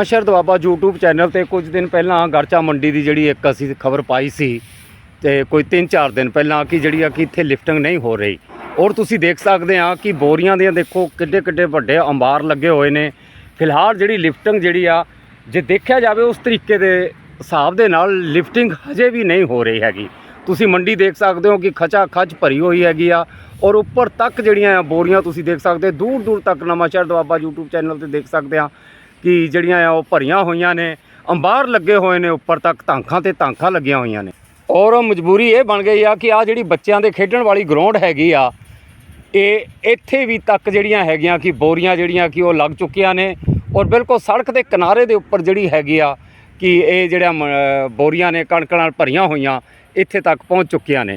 ਸ਼ਰਦ ਬਾਬਾ YouTube channel ਤੇ ਕੁਝ ਦਿਨ ਪਹਿਲਾਂ ਗਰਚਾ ਮੰਡੀ ਦੀ ਜਿਹੜੀ ਇੱਕ ਅਸੀਂ ਖਬਰ ਪਾਈ ਸੀ ਤੇ ਕੋਈ 3-4 ਦਿਨ ਪਹਿਲਾਂ ਕਿ ਜਿਹੜੀ ਆ ਕਿ ਇੱਥੇ ਲਿਫਟਿੰਗ ਨਹੀਂ ਹੋ ਰਹੀ। ਔਰ ਤੁਸੀਂ ਦੇਖ ਸਕਦੇ ਆ ਕਿ ਬੋਰੀਆਂ ਦੀਆਂ ਦੇਖੋ ਕਿੱਡੇ ਕਿੱਡੇ ਵੱਡੇ ਅੰਬਾਰ ਲੱਗੇ ਹੋਏ ਨੇ। ਫਿਲਹਾਲ ਜਿਹੜੀ ਲਿਫਟਿੰਗ ਜਿਹੜੀ ਆ, ਜੇ ਦੇਖਿਆ ਜਾਵੇ ਉਸ ਤਰੀਕੇ ਦੇ ਹਿਸਾਬ ਦੇ ਨਾਲ ਲਿਫਟਿੰਗ ਹਜੇ ਵੀ ਨਹੀਂ ਹੋ ਰਹੀ ਹੈਗੀ। ਤੁਸੀਂ ਮੰਡੀ ਦੇਖ ਸਕਦੇ ਹੋ ਕਿ ਖਚਾ ਖਚ ਭਰੀ ਹੋਈ ਹੈਗੀ ਆ ਔਰ ਉੱਪਰ ਤੱਕ ਜਿਹੜੀਆਂ ਆ ਬੋਰੀਆਂ ਤੁਸੀਂ ਦੇਖ ਸਕਦੇ ਦੂਰ ਦੂਰ ਤੱਕ ਨਵਾਂ ਸ਼ਹਿਰ ਦਵਾਬਾ YouTube ਚੈਨਲ ਤੇ ਦੇਖ ਸਕਦੇ ਆ। ਕਿ ਜਿਹੜੀਆਂ ਆ ਉਹ ਭਰੀਆਂ ਹੋਈਆਂ ਨੇ, ਅੰਬਾਰ ਲੱਗੇ ਹੋਏ ਨੇ ਉੱਪਰ ਤੱਕ ਤਾਂਖਾਂ ਤੇ ਤਾਂਖਾਂ ਲੱਗੀਆਂ ਹੋਈਆਂ ਨੇ। ਔਰ ਮਜਬੂਰੀ ਇਹ ਬਣ ਗਈ ਆ ਕਿ ਆ ਜਿਹੜੀ ਬੱਚਿਆਂ ਦੇ ਖੇਡਣ ਵਾਲੀ ਗਰਾਊਂਡ ਹੈਗੀ ਆ, ਇਹ ਇੱਥੇ ਵੀ ਤੱਕ ਜਿਹੜੀਆਂ ਹੈਗੀਆਂ ਕਿ ਬੋਰੀਆਂ ਜਿਹੜੀਆਂ ਕਿ ਉਹ ਲੱਗ ਚੁੱਕੀਆਂ ਨੇ। ਔਰ ਬਿਲਕੁਲ ਸੜਕ ਦੇ ਕਿਨਾਰੇ ਦੇ ਉੱਪਰ ਜਿਹੜੀ ਹੈਗੀ ਆ ਕਿ ਇਹ ਜਿਹੜਾ ਮ- ਬੋਰੀਆਂ ਨੇ, ਕਣਕ ਨਾਲ ਭਰੀਆਂ ਹੋਈਆਂ, ਇੱਥੇ ਤੱਕ ਪਹੁੰਚ ਚੁੱਕੀਆਂ ਨੇ।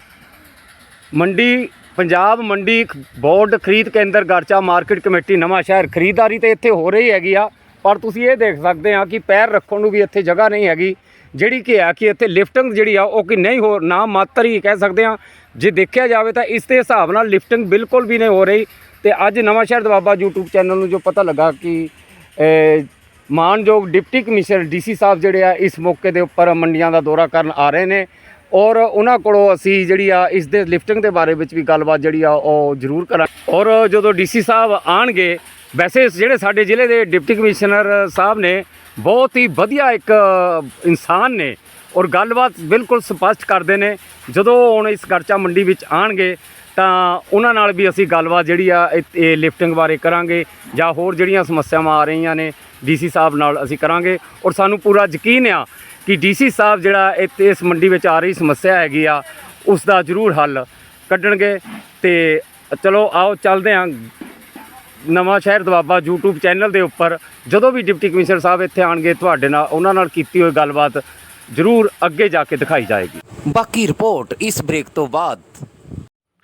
ਮੰਡੀ, ਪੰਜਾਬ ਮੰਡੀ ਬੋਰਡ ਖਰੀਦ ਕੇਂਦਰ ਗਰਚਾ ਮਾਰਕੀਟ ਕਮੇਟੀ ਨਵਾਂ ਸ਼ਹਿਰ ਖਰੀਦਦਾਰੀ ਤੇ ਇੱਥੇ ਹੋ ਰਹੀ ਹੈਗੀ ਆ। ਪਰ ਤੁਸੀਂ ਇਹ ਦੇਖ ਸਕਦੇ ਆ ਕਿ ਪੈਰ ਰੱਖਣ ਨੂੰ ਵੀ ਇੱਥੇ ਜਗ੍ਹਾ ਨਹੀਂ ਹੈਗੀ। ਜਿਹੜੀ ਕਿ ਹੈ ਕਿ ਇੱਥੇ ਲਿਫਟਿੰਗ ਜਿਹੜੀ ਆ ਉਹ ਕਿ ਨਹੀਂ ਹੋ ਨਾ ਮਾਤਰ ਹੀ ਕਹਿ ਸਕਦੇ ਆ। ਜੇ ਦੇਖਿਆ ਜਾਵੇ ਤਾਂ ਇਸ ਦੇ ਹਿਸਾਬ ਨਾਲ ਲਿਫਟਿੰਗ ਬਿਲਕੁਲ ਵੀ ਨਹੀਂ ਹੋ ਰਹੀ। ਤੇ ਅੱਜ ਨਵਾਂ ਸ਼ਹਿਰ ਦਵਾਬਾ YouTube ਚੈਨਲ ਨੂੰ ਜੋ ਪਤਾ ਲੱਗਾ ਕਿ ਅਹ, ਮਾਨਯੋਗ ਡਿਪਟੀ ਕਮਿਸ਼ਨਰ ਡੀਸੀ ਸਾਹਿਬ ਜਿਹੜੇ ਆ ਇਸ ਮੌਕੇ ਦੇ ਉੱਪਰ ਮੰਡੀਆਂ ਦਾ ਦੌਰਾ ਕਰਨ ਆ ਰਹੇ ਨੇ। ਔਰ ਉਹਨਾਂ ਕੋਲੋਂ ਅਸੀਂ ਜਿਹੜੀ ਆ ਇਸ ਦੇ ਲਿਫਟਿੰਗ ਦੇ ਬਾਰੇ ਵਿੱਚ ਵੀ ਗੱਲਬਾਤ ਜਿਹੜੀ ਆ ਉਹ ਜ਼ਰੂਰ ਕਰਾਂ ਔਰ ਜਦੋਂ ਡੀਸੀ ਸਾਹਿਬ ਆਣਗੇ ਵੈਸੇ ਜਿਹੜੇ ਸਾਡੇ ਜ਼ਿਲ੍ਹੇ ਦੇ ਡਿਪਟੀ ਕਮਿਸ਼ਨਰ ਸਾਹਿਬ ਨੇ ਬਹੁਤ ਹੀ ਵਧੀਆ ਇੱਕ ਇਨਸਾਨ ਨੇ ਔਰ ਗੱਲਬਾਤ ਬਿਲਕੁਲ ਸਪਸ਼ਟ ਕਰਦੇ ਨੇ। ਜਦੋਂ ਹੁਣ ਇਸ ਗਰਚਾ ਮੰਡੀ ਵਿੱਚ ਆਣਗੇ ਤਾਂ ਉਹਨਾਂ ਨਾਲ ਵੀ ਅਸੀਂ ਗੱਲਬਾਤ ਜਿਹੜੀ ਆ ਇਹ- ਇਹ ਲਿਫਟਿੰਗ ਬਾਰੇ ਕਰਾਂਗੇ ਜਾਂ ਹੋਰ ਜਿਹੜੀਆਂ ਸਮੱਸਿਆਵਾਂ ਆ ਰਹੀਆਂ ਨੇ ਡੀਸੀ ਸਾਹਿਬ ਨਾਲ ਅਸੀਂ ਕਰਾਂਗੇ। ਔਰ ਸਾਨੂੰ ਪੂਰਾ ਯਕੀਨ ਆ ਕਿ ਡੀਸੀ ਸਾਹਿਬ ਜਿਹੜਾ ਇੱਥੇ ਇਸ ਮੰਡੀ ਵਿੱਚ ਆ ਰਹੀ ਸਮੱਸਿਆ ਹੈਗੀ ਆ ਉਸ ਦਾ ਜ਼ਰੂਰ ਹੱਲ ਕੱਢਣਗੇ ਤੇ ਚਲੋ ਆਓ ਚੱਲਦੇ ਹਾਂ ਨਵਾਂ ਸ਼ਹਿਰ ਦਵਾਬਾ YouTube ਚੈਨਲ ਦੇ ਉੱਪਰ ਜਦੋਂ ਵੀ ਡਿਪਟੀ ਕਮਿਸ਼ਨਰ ਸਾਹਿਬ ਇੱਥੇ ਆਣਗੇ ਤੁਹਾਡੇ ਨਾਲ ਉਹਨਾਂ ਨਾਲ ਕੀਤੀ ਹੋਈ ਗੱਲਬਾਤ ਜ਼ਰੂਰ ਅੱਗੇ ਜਾ ਕੇ ਦਿਖਾਈ ਜਾਏਗੀ। ਬਾਕੀ ਰਿਪੋਰਟ ਇਸ ਬ੍ਰੇਕ ਤੋਂ ਬਾਅਦ।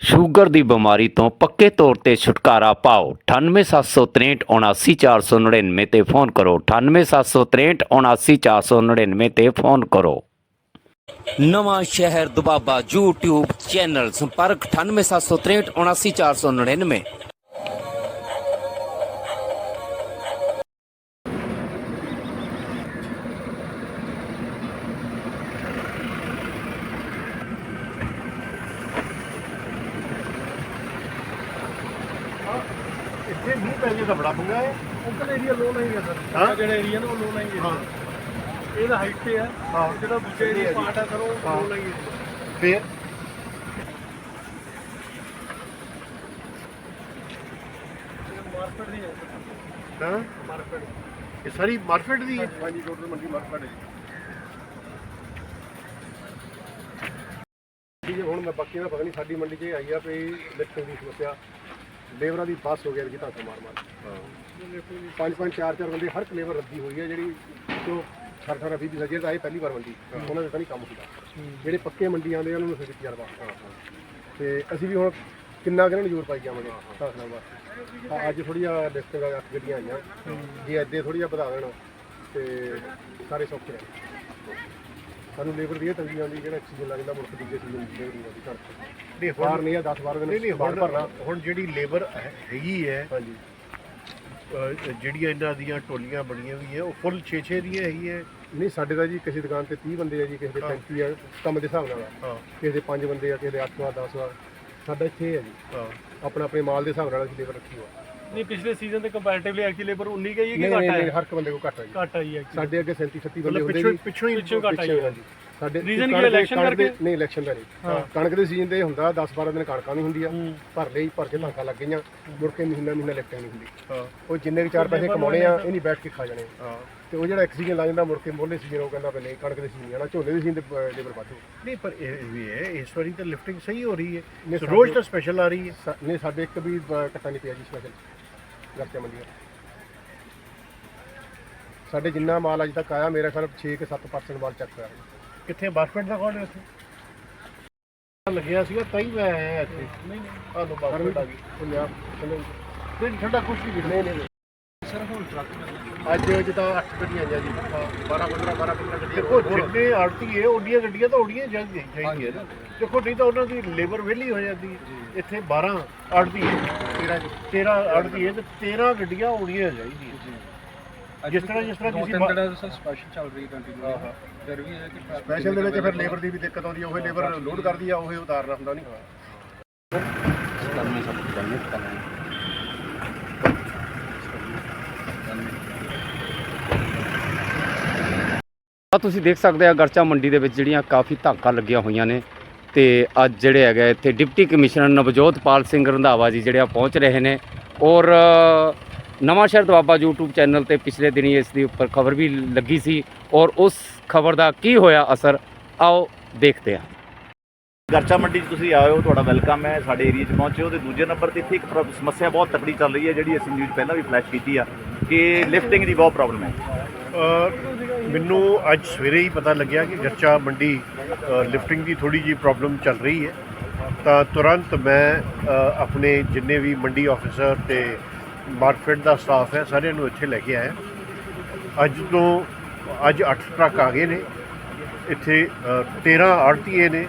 ਸ਼ੂਗਰ ਦੀ ਬਿਮਾਰੀ ਤੋਂ ਪੱਕੇ ਤੌਰ ਤੇ ਛੁਟਕਾਰਾ ਪਾਓ। 9876379499 ਤੇ ਫੋਨ ਕਰੋ। 9876379499 ਤੇ ਫੋਨ ਕਰੋ। ਨਵਾਂ ਸ਼ਹਿਰ ਦੁਬਾਬਾ YouTube ਚੈਨਲ ਸੰਪਰਕ 9876379499 ਇੱਥੇ ਮੀਂਹ ਪੈ ਜੇ ਤਾਂ ਬੜਾ ਪੰਗਾ ਹੈ। ਉੱਧਰ ਏਰੀਆ ਲੋ ਨਹੀਂ ਹੈ ਸਰ। ਹਾਂ? ਜਿਹੜਾ ਏਰੀਆ ਨਾ ਉਹ ਲੋ ਨਹੀਂ ਹੈ। ਹਾਂ। ਇਹਦਾ ਹਾਈਟ ਤੇ ਹੈ। ਹਾਂ। ਜਿਹੜਾ ਦੂਜਾ ਏਰੀਆ ਪਾਰਟ ਹੈ ਸਰ ਉਹ। ਲੋ ਨਹੀਂ ਹੈ। ਫੇਰ? ਮਾਰਕੀਟ ਦੀ ਹੈ। ਹਾਂ? ਮਾਰਕੀਟ। ਇਹ ਸਾਰੀ ਮਾਰਕੀਟ ਦੀ ਹੈ? ਹਾਂਜੀ ਟੋਟਲ ਮੰਡੀ ਮਾਰਕੀਟ ਹੈ ਹੈ ਹੁਣ ਮੈਂ ਬਾਕੀ ਦਾ ਪਤਾ ਨਹੀਂ ਸਾਡੀ ਮੰਡੀ 'ਚ ਆਈ ਆ ਵੀ ਲਿਫਟਿੰਗ ਦੀ ਸਮੱਸਿਆ। ਲੇਬਰਾਂ ਦੀ ਬੱਸ ਹੋ ਗਿਆ ਜੀ ਧਾਕਾ ਮਾਰ ਮਾਰ। ਪੰਜ ਪੰਜ ਚਾਰ ਚਾਰ ਬੰਦੇ ਹਰ ਇੱਕ ਲੇਬਰ ਰੱਦੀ ਹੋਈ ਹੈ ਜਿਹੜੀ ਜੋ ਅਠਾਰਾਂ ਅਠਾਰਾਂ ਵੀਹ ਵੀਹ ਜਿਹੜੇ ਆਏ ਪਹਿਲੀ ਵਾਰ ਮੰਡੀ ਉਹਨਾਂ ਦੇ ਤਾਂ ਨਹੀਂ ਕੰਮ ਹੁੰਦਾ। ਜਿਹੜੇ ਪੱਕੇ ਮੰਡੀ ਆਉਂਦੇ ਆ ਉਹਨਾਂ ਨੂੰ ਫਿਰ ਤਜਰਬਾ ਤੇ ਅਸੀਂ ਵੀ ਹੁਣ ਕਿੰਨਾ ਕਿਹਨਾਂ ਨੂੰ ਜ਼ੋਰ ਪਾਈ ਜਾਵਾਂਗੇ ਧਾਕਾ ਵਾਸਤੇ ਤਾਂ ਅੱਜ ਥੋੜੀ ਆ ਲਿਫਟਿੰਗ ਆ ਗੱਡੀਆਂ ਆਈਆਂ। ਜੇ ਅੱਧੇ ਥੋੜੀ ਆ ਵਧਾ ਦੇਣ ਤੇ ਸਾਰੇ ਸੌਖੇ ਰਹਿਣ। ਸਾਨੂੰ ਲੇਬਰ ਦੀ ਇਹ ਤੰਗੀ ਆਉਂਦੀ ਜਿਹੜਾ ਸੀਜ਼ਨ ਲੱਗਦਾ ਮੁੜ ਕੇ ਦੂਜੇ ਸੀਜ਼ਨ ਦੀ ਲੇਬਰ ਘੱਟ ਨਹੀਂ ਬਾਹਰ ਹੁਣ ਨਹੀਂ ਆ 10 12 ਦਿਨ ਨਹੀਂ ਨਹੀਂ ਬਾਹਰ ਹੁਣ ਭਰਨਾ। ਹੁਣ ਜਿਹੜੀ ਲੇਬਰ ਹੈਗੀ ਹੈ ਹਾਂਜੀ। ਜਿਹੜੀਆਂ ਇਹਨਾਂ ਦੀਆਂ ਟੋਲੀਆਂ ਬਣੀਆਂ ਵੀ ਹੈ ਉਹ ਫੁੱਲ 6-6 ਦੀਆਂ ਹੈਗੀਆਂ ਨਹੀਂ ਸਾਡੇ ਤਾਂ ਜੀ ਕਿਸੇ ਦੁਕਾਨ ਤੇ 30 ਬੰਦੇ ਆ ਜੀ ਕਿਸੇ ਦੇ 35 ਆ ਕੰਮ ਦੇ ਹਿਸਾਬ ਨਾਲ। ਹਾਂ। ਕਿਸੇ ਦੇ 5 ਬੰਦੇ ਆ ਕਿਸੇ ਦੇ 8 ਆ 10 ਆ ਸਾਡਾ ਇੱਥੇ ਹੈ ਜੀ। ਹਾਂ। ਆਪਣਾ ਆਪਣੇ ਮਾਲ ਦੇ ਹਿਸਾਬ ਨਾਲ ਅਸੀਂ ਲੇਬਰ ਰੱਖੀ ਹੋਆ ਨਹੀਂ ਪਿਛਲੇ ਸੀਜ਼ਨ ਦੇ ਕੰਪੈਰੀਟਿਵਲੀ ਐਕਚੁਅਲੀ ਲੇਬਰ 19 ਗਈ ਹੈ ਕਿ ਘੱਟ ਨਹੀਂ, ਹਰ ਇੱਕ ਬੰਦੇ ਕੋਲ ਘੱਟ ਆਈ ਹੈ ਸਾਡੇ ਅੱਗੇ 37 36 ਬੰਦੇ ਹੁੰਦੇ ਪਿੱਛੋਂ ਜੀ। ਪਿੱਛੋਂ ਹੀ ਪਿੱਛੋਂ ਘੱਟ ਆਈ ਹੈ ਸਾਡੇ Reason ਕੀ ਦੇ- ਦੇ- ਕਰਕੇ? ਨਹੀਂ ਇਲੈਕਸ਼ਨ ਦਾ ਨਹੀਂ। ਕਣਕ ਦੇ ਸੀਜ਼ਨ ਤੇ ਹੁੰਦਾ 10 12 ਦਿਨ ਕਣਕਾਂ ਨਹੀਂ ਹੁੰਦੀਆਂ ਹੂੰ। ਭਰ ਲਈ ਭਰ ਕੇ ਧਾਕਾਂ ਲੱਗ ਗਈਆਂ ਮੁੜ ਕੇ ਮਹੀਨਾ ਮਹੀਨਾ ਲਿਫਟਿੰਗ ਨਹੀਂ ਹੁੰਦੀ। ਹਾਂ। ਉਹ ਜਿੰਨੇ ਵੀ ਚਾਰ ਪੈਸੇ ਕਮਾਉਣੇ ਆ ਇਹ ਨਹੀਂ ਬੈਠ ਕੇ ਖਾ ਜਾਣੇ। ਤੇ ਉਹ ਜਿਹੜਾ ਇੱਕ ਸੀਜ਼ਨ ਲੱਗ ਜਾਂਦਾ ਮੁੜ ਕੇ ਮੋਲੇ ਸੀਜ਼ਨ ਉਹ ਕਹਿੰਦਾ ਵੀ ਨਹੀਂ ਕਣਕ ਦੇ ਸੀਜ਼ਨ ਆਣਾ ਝੋਨੇ ਦੇ ਸੀਜ਼ਨ ਤੇ ਲੇਬਰ ਵਾਧੂ ਨਹੀਂ ਪਰ ਇਹ ਵੀ ਹੈ ਇਸ ਵਾਰੀ ਤਾਂ ਲਿਫਟਿੰਗ ਸਹੀ ਹੋ ਰਹੀ ਹੈ। ਰੋਜ਼ ਤਾਂ ਸਪੈਸ਼ਲ ਆ ਰਹੀ ਹੈ। ਸਾ- ਨਹੀਂ ਸਾਡੇ ਇੱਕ ਵੀ ਕੱਟਾ ਨਹੀਂ ਪਿਆ ਜੀ ਸਪੈਸ਼ਲ ਗਰਚਾ ਮੰਡੀਆਂ ਸਾਡੇ ਜਿੰਨਾ ਮਾਲ ਅੱਜ ਤੱਕ ਆਇਆ ਮੇਰਾ ਖਿਆਲ 6 ਕਿ 7% ਮਾਲ ਚੱਕ ਹੋਇਆ। ਕਿੱਥੇ ਬਾਸਕਟ ਦਾ ਉੱਥੇ? ਲੱਗਿਆ ਸੀਗਾ ਤਾਂ ਹੀ ਮੈਂ ਆਇਆ ਇੱਥੇ। ਨਹੀਂ ਨਹੀਂ। ਆਹ ਲੋ ਬਾਸਕਟ ਆ ਗਈ। ਪੰਜਾਬ ਚਲੋ ਨਹੀਂ ਠੰਡਾ ਕੁਛ ਨਹੀਂ ਨਹੀਂ ਨਹੀਂ ਸਰ ਹੁਣ ਟਰੱਕ ਅੱਜ ਜਿੱਦਾਂ 8 ਗੱਡੀਆਂ ਆਈਆਂ ਜੀ। 12 15 12 15 ਗੱਡੀਆਂ ਦੇਖੋ ਜਿੰਨੇ ਆੜਤੀ ਹੈ ਉਹਦੀਆਂ ਗੱਡੀਆਂ ਤਾਂ ਉਹਦੀਆਂ ਜਾਂਦੀਆਂ ਚਾਹੀਦੀਆਂ ਦੇਖੋ ਨਹੀਂ ਤਾਂ ਉਹਨਾਂ ਦੀ ਲੇਬਰ ਵਿਹਲੀ ਹੋ ਜਾਂਦੀ ਇੱਥੇ 12 ਆੜਤੀ ਹੈ। 13 13 ਆੜਤੀ ਹੈ ਤੇ 13 ਗੱਡੀਆਂ ਹੋਣੀਆਂ ਚਾਹੀਦੀਆਂ ਜਿਸ ਤਰ੍ਹਾਂ ਜਿਸ ਤਰ੍ਹਾਂ ਦੋ ਤੁਸੀਂ ਤਿੰਨ ਬਾ- ਦਿਨਾਂ ਤੋਂ ਸਪੈਸ਼ਲ ਚੱਲ ਰਹੀ ਕੰਟੀਨਿਊ ਫਿਰ ਵੀ ਹੈ ਕਿ traffic ਸਪੈਸ਼ਲ ਦੇ ਵਿੱਚ ਫਿਰ ਲੇਬਰ ਦੀ ਵੀ ਦਿੱਕਤ ਆਉਂਦੀ ਹੈ ਉਹ ਲੇਬਰ ਲੋਡ ਕਰਦੀ ਆ ਉਹ ਉਤਾਰਨਾ ਹੁੰਦਾ ਨਹੀਂ। ਆ ਤੁਸੀਂ ਦੇਖ ਸਕਦੇ ਆ ਗਰਚਾ ਮੰਡੀ ਦੇ ਵਿੱਚ ਜਿਹੜੀਆਂ ਕਾਫੀ ਧਾਕਾਂ ਲੱਗੀਆਂ ਹੋਈਆਂ ਨੇ। ਤੇ ਅੱਜ ਜਿਹੜੇ ਹੈਗੇ ਇੱਥੇ ਡਿਪਟੀ ਕਮਿਸ਼ਨਰ ਨਵਜੋਤ ਪਾਲ ਸਿੰਘ ਰੰਧਾਵਾ ਜੀ ਜਿਹੜੇ ਆ ਪਹੁੰਚ ਰਹੇ ਨੇ ਔਰ ਨਵਾਂ ਸ਼ਹਿਰ ਦੁਆਬਾ YouTube ਚੈਨਲ ਤੇ ਪਿਛਲੇ ਦਿਨੀ ਇਸ ਦੀ ਉੱਪਰ ਖਬਰ ਵੀ ਲੱਗੀ ਸੀ ਔਰ ਉਸ ਖਬਰ ਦਾ ਕੀ ਹੋਇਆ ਅਸਰ ਆਓ ਦੇਖਦੇ ਹਾਂ। ਗਰਚਾ ਮੰਡੀ 'ਚ ਤੁਸੀਂ ਆਏ ਹੋ ਤੁਹਾਡਾ ਵੈਲਕਮ ਹੈ ਸਾਡੇ ਏਰੀਆ 'ਚ ਪਹੁੰਚੇ ਹੋ ਤੇ ਦੂਜੇ ਨੰਬਰ ਤੇ ਇੱਥੇ ਇੱਕ ਪ੍ਰੋ- ਸਮੱਸਿਆ ਬਹੁਤ ਤਕੜੀ ਚੱਲ ਰਹੀ ਹੈ ਜਿਹੜੀ ਅਸੀਂ ਨਿਊਜ਼ ਪਹਿਲਾਂ ਵੀ ਫਲੈਸ਼ ਕੀਤੀ ਆ ਕਿ ਲਿਫਟਿੰਗ ਦੀ ਬਹੁਤ ਪ੍ਰੋਬਲਮ ਹੈ। ਮੈਨੂੰ ਅੱਜ ਸਵੇਰੇ ਹੀ ਪਤਾ ਲੱਗਿਆ ਕਿ ਗੱਚਾ ਮੰਡੀ ਲਿਫਟਿੰਗ ਦੀ ਥੋੜੀ ਜੀ ਪ੍ਰੋਬਲਮ ਚੱਲ ਰਹੀ ਹੈ। ਤਾਂ ਤੁਰੰਤ ਮੈਂ ਆਪਣੇ ਜਿੰਨੇ ਵੀ ਮੰਡੀ ਆਫੀਸਰ ਤੇ ਮਾਰਕੀਟ ਦਾ ਸਟਾਫ ਹੈ ਸਾਰਿਆਂ ਨੂੰ ਇੱਥੇ ਲੈ ਕੇ ਆਇਆ। ਅੱਜ ਤੋਂ ਅੱਜ 8 ਟਰੱਕ ਆ ਗਏ ਨੇ। ਇੱਥੇ ਅ, 13 ਆੜਤੀਏ ਨੇ।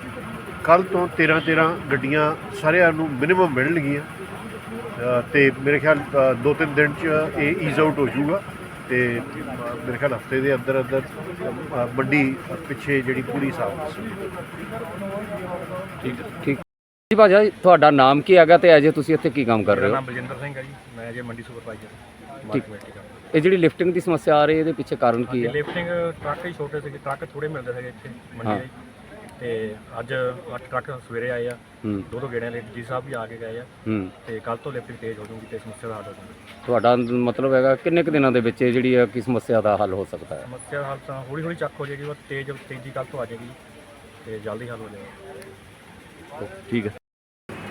ਕੱਲ ਤੋਂ 13 13 ਗੱਡੀਆਂ ਸਾਰਿਆਂ ਨੂੰ ਮਿਨੀਮਮ ਮਿਲਣਗੀਆਂ। ਅ, ਤੇ ਮੇਰੇ ਖਿਆਲ ਅ, ਦੋ ਤਿੰਨ ਦਿਨ ਚ ਇਹ ਈਜ਼ ਆਊਟ ਹੋ ਜਾਊਗਾ। ਤੇ ਮੇਰੇ ਖਿਆਲ ਹਫ਼ਤੇ ਦੇ ਅੰਦਰ ਅੰਦਰ ਮੰਡੀ ਪਿੱਛੇ ਜਿਹੜੀ ਪੂਰੀ ਸਾਫ਼ ਠੀਕ ਜੀ ਭਾਜੀ ਤੁਹਾਡਾ ਨਾਮ ਕੀ ਹੈਗਾ ਤੇ ਅਜੇ ਤੁਸੀਂ ਇੱਥੇ ਕੀ ਕੰਮ ਕਰ ਰਹੇ ਮੇਰਾ ਹੋ ਨਾਮ ਬਲਜਿੰਦਰ ਸਿੰਘ ਹੈ ਜੀ ਮੈਂ ਜੇ ਮੰਡੀ ਸੁਪਰਵਾਈਜ਼ਰ ਠੀਕ। ਮਾਰਕੀਟ ਕਮੇਟੀ ਦਾ ਇਹ ਜਿਹੜੀ ਲਿਫਟਿੰਗ ਦੀ ਸਮੱਸਿਆ ਆ ਰਹੀ ਹੈ ਇਹਦੇ ਪਿੱਛੇ ਕਾਰਨ ਕੀ ਹੈ? ਲਿਫਟਿੰਗ ਟਰੱਕ ਹੀ ਛੋਟੇ ਸੀਗੇ ਟਰੱਕ ਥੋੜੇ ਮਿਲਦੇ ਸੀਗੇ ਇੱਥੇ ਹਾਂ। ਮੰਡੀ ਦੇ। ਤੇ ਅੱਜ ਅੱਠ ਟਰੱਕ ਸਵੇਰੇ ਆਏ ਆ। ਹੂੰ। ਦੋ ਦੋ ਗੇੜਿਆਂ ਲਈ ਜੀ ਸਾਹਿਬ ਵੀ ਆ ਕੇ ਗਏ ਆ। ਹੂੰ। ਤੇ ਕੱਲ ਤੋਂ ਲਿਫਟਿੰਗ ਤੇਜ਼ ਹੋ ਜੂਗੀ ਤੇ ਸਮੱਸਿਆ ਦਾ ਹੱਲ ਹੋ ਜੂਗਾ ਤੁਹਾਡਾ ਮਤਲਬ ਹੈਗਾ ਕਿੰਨੇ ਕੁ ਦਿਨਾਂ ਦੇ ਵਿੱਚ ਇਹ ਜਿਹੜੀ ਹੈ ਕਿ ਸਮੱਸਿਆ ਦਾ ਹੱਲ ਹੋ ਸਕਦਾ ਹੈ? ਸਮੱਸਿਆ ਦਾ ਹੱਲ ਤਾਂ ਹੌਲੀ ਹੌਲੀ ਚੱਕ ਹੋ ਜਾਏਗੀ ਬਸ ਤੇਜ਼ ਤੇਜ਼ੀ ਕੱਲ ਤੋਂ ਆ ਜਾਏਗੀ ਤੇ ਜਲਦੀ ਹੱਲ ਹੋ ਜਾਏਗਾ। ਠੀਕ ਹੈ।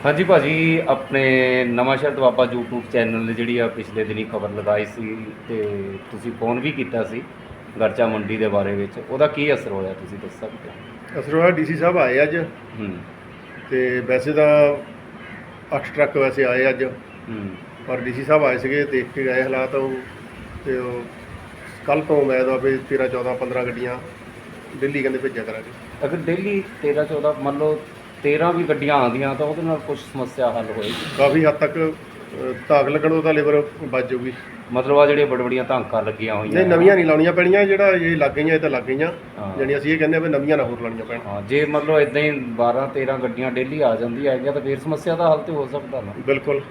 ਹਾਂਜੀ ਭਾਜੀ ਆਪਣੇ ਨਵਾਂ ਸ਼ਹਿਰ ਦੁਆਬਾ YouTube ਚੈਨਲ ਨੇ ਜਿਹੜੀ ਆ ਪਿਛਲੇ ਦਿਨੀ ਖਬਰ ਲਗਾਈ ਸੀ ਤੇ ਤੁਸੀਂ ਫੋਨ ਵੀ ਕੀਤਾ ਸੀ ਗਰਚਾ ਮੰਡੀ ਦੇ ਬਾਰੇ ਵਿੱਚ। ਉਹਦਾ ਕੀ ਅਸਰ ਹੋਇਆ ਤੁਸੀਂ ਦੱਸ ਸਕਦੇ ਹੋ? ਅਸਰ ਹੋਇਆ ਡੀਸੀ ਸਾਹਿਬ ਆਏ ਅੱਜ। ਹੂੰ। ਤੇ ਵੈਸੇ ਤਾਂ 8 ਟਰੱਕ ਵੈਸੇ ਆਏ ਅੱਜ। ਹੂੰ। ਪਰ ਡੀਸੀ ਸਾਹਿਬ ਆਏ ਸੀਗੇ ਦੇਖ ਕੇ ਗਏ ਹਾਲਾਤ ਉਹ ਤੇ ਉਹ ਕੱਲ ਤੋਂ ਮੈਂ ਦਾ ਵੀ 13 14 15 ਗੱਡੀਆਂ ਦਿੱਲੀ ਕਹਿੰਦੇ ਭੇਜਿਆ ਕਰਾਂਗੇ। ਅਗਰ ਡੇਲੀ 13 14 ਮੰਨ ਲਓ 13 ਵੀ ਗੱਡੀਆਂ ਆਉਂਦੀਆਂ ਤਾਂ ਉਹਦੇ ਨਾਲ ਕੁਝ ਸਮੱਸਿਆ ਹੱਲ ਹੋਏਗੀ। ਕਾਫੀ ਹੱਦ ਤੱਕ ਧਾਕ ਲੱਗਣੋਂ ਤਾਂ ਲੇਬਰ ਬਚ ਜਾਊਗੀ। ਮਤਲਬ ਆ ਜਿਹੜੀਆਂ ਬੜ ਬੜੀਆਂ ਧਾਂਕਾਂ ਲੱਗੀਆਂ ਹੋਈਆਂ ਨਹੀਂ ਨਵੀਆਂ ਨਹੀਂ ਲਾਉਣੀਆਂ ਪੈਣੀਆਂ ਜਿਹੜਾ ਇਹ ਲੱਗ ਗਈਆਂ ਇਹ ਤਾਂ ਲੱਗ ਗਈਆਂ। ਹਾਂ। ਜਾਣੀ ਅਸੀਂ ਇਹ ਕਹਿੰਦੇ ਆ ਵੀ ਨਵੀਆਂ ਨਾ ਹੋਰ ਲਾਉਣੀਆਂ ਪੈਣ। ਹਾਂ ਜੇ ਮਤਲਬ ਇਦਾਂ ਹੀ 12 13 ਗੱਡੀਆਂ ਡੇਲੀ ਆ ਜਾਂਦੀਆਂ ਹੈਗੀਆਂ ਤਾਂ ਫਿਰ ਸਮੱਸਿਆ ਦਾ ਹੱਲ ਤੇ ਹੋ ਸਕਦਾ ਨਾ। ਬਿਲਕੁਲ।